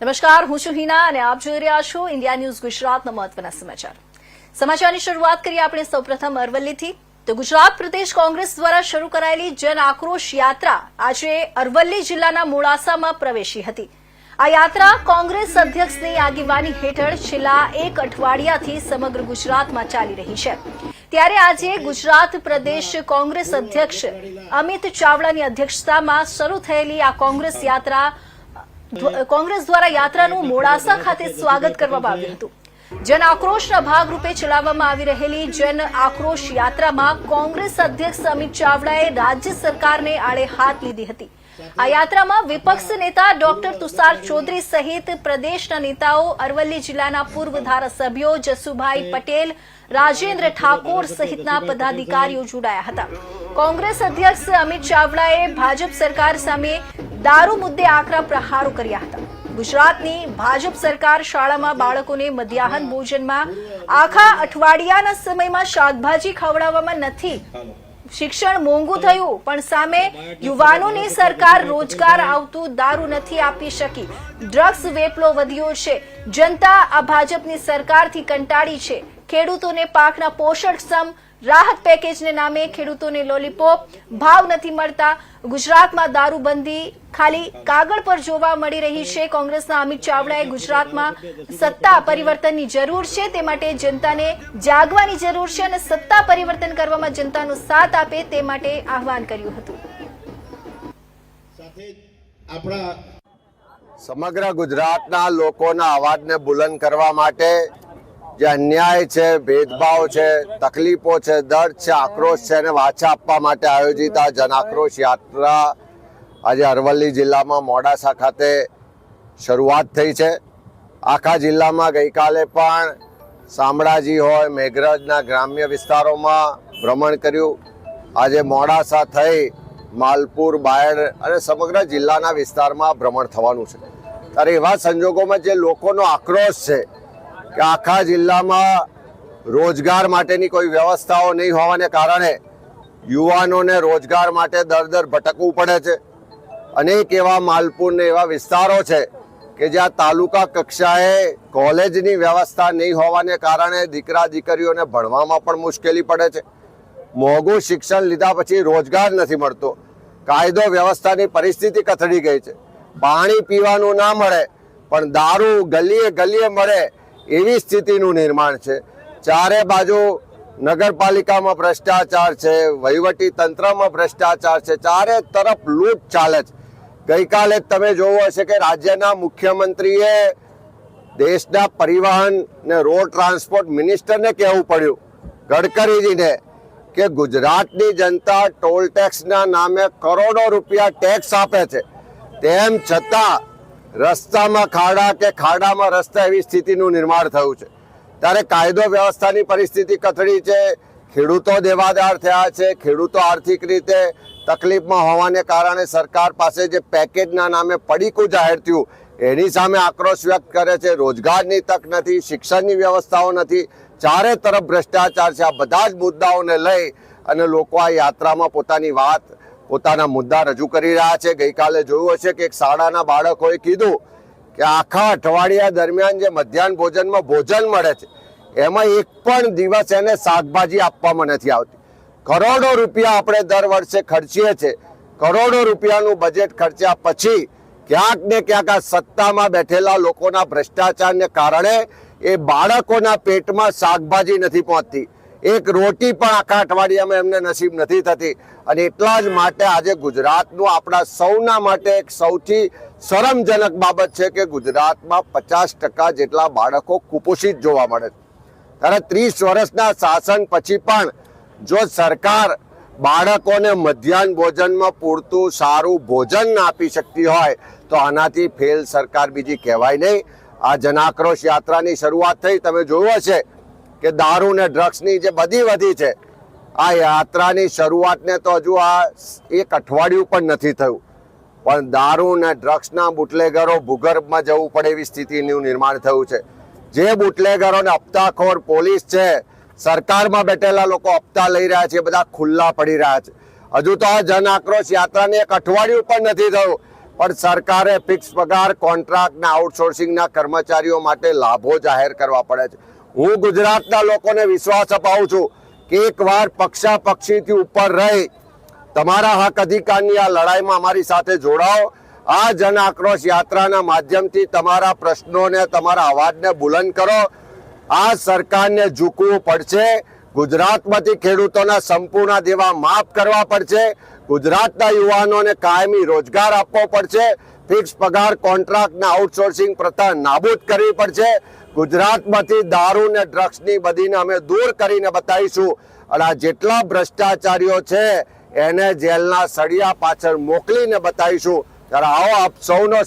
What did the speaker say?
નમસ્કાર, હું છું હિના અને આપ જોઈ રહ્યા છો ઇન્ડિયા ન્યૂઝ ગુજરાતના મહત્વના સમાચાર. સમાચારની શરૂઆત કરીએ આપણે સૌપ્રથમ અરવલ્લીથી. તો ગુજરાત પ્રદેશ કોંગ્રેસ દ્વારા શરૂ કરાયેલી જન આક્રોશ યાત્રા આજે અરવલ્લી જિલ્લાના મોડાસામાં પ્રવેશી હતી. આ યાત્રા કોંગ્રેસ અધ્યક્ષની આગેવાની હેઠળ છેલ્લા એક અઠવાડિયાથી સમગ્ર ગુજરાતમાં ચાલી રહી છે. ત્યારે આજે ગુજરાત પ્રદેશ કોંગ્રેસ અધ્યક્ષ અમિત ચાવડાની અધ્યક્ષતામાં શરૂ થયેલી આ કોંગ્રેસ યાત્રા કોંગ્રેસ દ્વારા યાત્રાનું મોડાસા ખાતે સ્વાગત કરવામાં આવ્યું હતું. જન આક્રોશના ભાગરૂપે ચલાવવામાં આવી રહેલી જન આક્રોશ યાત્રામાં કોંગ્રેસ અધ્યક્ષ અમિત ચાવડાએ રાજ્ય સરકારને આડે હાથ લીધી હતી. આ યાત્રામાં વિપક્ષ નેતા ડોક્ટર તુષાર ચૌધરી સહિત પ્રદેશના નેતાઓ, અરવલ્લી જિલ્લાના પૂર્વ ધારાસભ્યો જસુભાઈ પટેલ, રાજેન્દ્ર ઠાકોર સહિતના પદાધિકારીઓ જોડાયા હતા. કોંગ્રેસ અધ્યક્ષ અમિત ચાવડાએ ભાજપ સરકાર સામે દારૂ મુદ્દે આકરા પ્રહારો કર્યા હતા. ગુજરાતની ભાજપ સરકાર શાળામાં બાળકોને મધ્યાહન ભોજનમાં આખા અઠવાડિયાના સમયમાં શાકભાજી ખવડાવવામાં નથી. શિક્ષણ મોંઘું થયું, પણ સામે યુવાનોને સરકાર રોજગાર આવતું દારૂ નથી આપી શકી. ડ્રગ્સ વેપલો વધ્યો છે. જનતા આ ભાજપની સરકારથી કંટાળી છે. ખેડૂતોને પાકના પોષણક્ષમ રાહત પેકેજને નામે ખેડૂતોને લોલીપોપ ભાવ નથી મળતા. ગુજરાતમાં દારૂબંધી ખાલી કાગળ પર જોવા મળી રહી છે. કોંગ્રેસના અમિત ચાવડાએ ગુજરાતમાં સત્તા પરિવર્તનની જરૂર છે. તે માટે જનતાને જાગવાની જરૂર છે અને સત્તા પરિવર્તન કરવામાં જનતાનો સાથ આપે તે માટે આહવાન કર્યું હતું. આપણા સમગ્ર ગુજરાતના લોકોના અવાજને બુલંદ કરવા માટે જે અન્યાય છે, ભેદભાવ છે, તકલીફો છે, દર્દ છે, આક્રોશ છે એને વાચા આપવા માટે આયોજિત આ જનાક્રોશ યાત્રા આજે અરવલ્લી જિલ્લામાં મોડાસા ખાતે શરૂઆત થઈ છે. આખા જિલ્લામાં ગઈકાલે પણ શામળાજી હોય, મેઘરજના ગ્રામ્ય વિસ્તારોમાં ભ્રમણ કર્યું. આજે મોડાસા થઈ માલપુર, બાયડ અને સમગ્ર જિલ્લાના વિસ્તારમાં ભ્રમણ થવાનું છે. ત્યારે એવા સંજોગોમાં જે લોકોનો આક્રોશ છે કે આખા જિલ્લામાં રોજગાર માટેની કોઈ વ્યવસ્થાઓ નહીં હોવાને કારણે યુવાનોને રોજગાર માટે દર દર ભટકવું પડે છે. અનેક એવા માલપુરને એવા વિસ્તારો છે કે જ્યાં તાલુકા કક્ષાએ કોલેજની વ્યવસ્થા નહીં હોવાને કારણે દીકરા દીકરીઓને ભણવામાં પણ મુશ્કેલી પડે છે. મોંઘું શિક્ષણ લીધા પછી રોજગાર નથી મળતો. કાયદો વ્યવસ્થાની પરિસ્થિતિ કથળી ગઈ છે. પાણી પીવાનું ના મળે, પણ દારૂ ગલીએ ગલીએ મળે એવી સ્થિતિનું નિર્માણ છે. ચારે બાજુ નગરપાલિકામાં ભ્રષ્ટાચાર છે, વહીવટી તંત્રમાં ભ્રષ્ટાચાર છે, ચારે તરફ લૂંટ ચાલે છે. ગઈકાલે તમે જોવો હશે કે રાજ્યના મુખ્યમંત્રીએ દેશના પરિવહન ને રોડ ટ્રાન્સપોર્ટ મિનિસ્ટરને કહેવું પડ્યું, ગડકરીજીને, કે ગુજરાતની જનતા ટોલ ટેક્સના નામે કરોડો રૂપિયા ટેક્સ આપે છે. તેમ છતાં રસ્તામાં ખાડા કે ખાડામાં રસ્તા એવી સ્થિતિનું નિર્માણ થયું છે. ત્યારે કાયદો વ્યવસ્થાની પરિસ્થિતિ કથળી છે. ખેડૂતો દેવાદાર થયા છે. ખેડૂતો આર્થિક રીતે તકલીફમાં હોવાને કારણે સરકાર પાસે જે પેકેજના નામે પડીકું જાહેર થયું, એની સામે આક્રોશ વ્યક્ત કરે છે. રોજગારની તક નથી, શિક્ષણની વ્યવસ્થાઓ નથી. ચારે તરફ ભ્રષ્ટાચાર છે. આ બધા જ મુદ્દાઓને લઈ અને લોકો આ યાત્રામાં પોતાની વાત પોતાના મુદ્દા રજૂ કરી રહ્યા છે. ગઈકાલે જોયું હશે કે એક શાળાના બાળકોએ કીધું કે આખા અઠવાડિયા દરમિયાન જે મધ્યાહન ભોજનમાં ભોજન મળે છે, એમાં એક પણ દિવસ એને શાકભાજી આપવામાં નથી આવતી. કરોડો રૂપિયા આપણે દર વર્ષે ખર્ચીએ છીએ. કરોડો રૂપિયાનું બજેટ ખર્ચ્યા પછી ક્યાંક ને ક્યાંક આ સત્તામાં બેઠેલા લોકોના ભ્રષ્ટાચારને કારણે એ બાળકોના પેટમાં શાકભાજી નથી પહોંચતી. એક રોટી પણ આખા અઠવાડિયામાં એમને નસીબ નથી થતી. અને એટલા જ માટે આજે ગુજરાતનું આપણા સૌના માટે એક સૌથી શરમજનક બાબત છે કે ગુજરાતમાં પચાસ ટકા જેટલા બાળકો કુપોષિત જોવા મળે ત્યારે ત્રીસ વર્ષના શાસન પછી પણ જો સરકાર બાળકોને મધ્યાહન ભોજનમાં પૂરતું સારું ભોજન ના આપી શકતી હોય, તો આનાથી ફેલ સરકાર બીજી કહેવાય નહીં. આ જનાક્રોશ યાત્રાની શરૂઆત થઈ. તમે જોયું હશે કે દારૂ ને ડ્રગ્સની જે બધી વધી છે, આ યાત્રાની શરૂઆતને તો હજુ આ એક અઠવાડિયું પણ નથી થયું. પણ દારૂ ને ડ્રગ્સના બુટલેગરો ભૂગર્ભમાં જવું પડે એવી સ્થિતિનું નિર્માણ થયું છે. જે બુટલેગરોને હપ્તાખોર પોલીસ છે, સરકારમાં બેઠેલા લોકો હપ્તા લઈ રહ્યા છે બધા ખુલ્લા પડી રહ્યા છે. હજુ તો આ જન આક્રોશ યાત્રાને એક અઠવાડિયું પણ નથી થયું. પણ સરકારે ફિક્સ પગાર કોન્ટ્રાક્ટના આઉટસોર્સિંગના કર્મચારીઓ માટે લાભો જાહેર કરવા પડે છે. હું ગુજરાતના લોકોને વિશ્વાસ અપાવું છું કે એકવાર પક્ષા પક્ષીથી ઉપર રહી તમારા હક અધિકારની આ લડાઈમાં અમારી સાથે જોડાઓ. આ જન આક્રોશ યાત્રાના માધ્યમથી તમારા પ્રશ્નોને, તમારા અવાજને બુલંદ કરો. આ સરકારને ઝૂકવું પડશે. ગુજરાતમાંથી ખેડૂતોના સંપૂર્ણ દેવા માફ કરવા પડશે. ગુજરાતના યુવાનોને કાયમી રોજગાર આપવો પડશે. ફિક્સ પગાર કોન્ટ્રાક્ટના આઉટસોર્સિંગ પ્રથા નાબૂદ કરવી પડશે. ગુજરાતમાંથી દારૂ ને ડ્રગ્સની બધીને અમે દૂર કરીને બતાવીશું. અને આ જેટલા ભ્રષ્ટાચારીઓ છે, એને જેલના સળિયા પાછળ મોકલીને બતાવીશું. ત્યારે આવો આપ સૌનો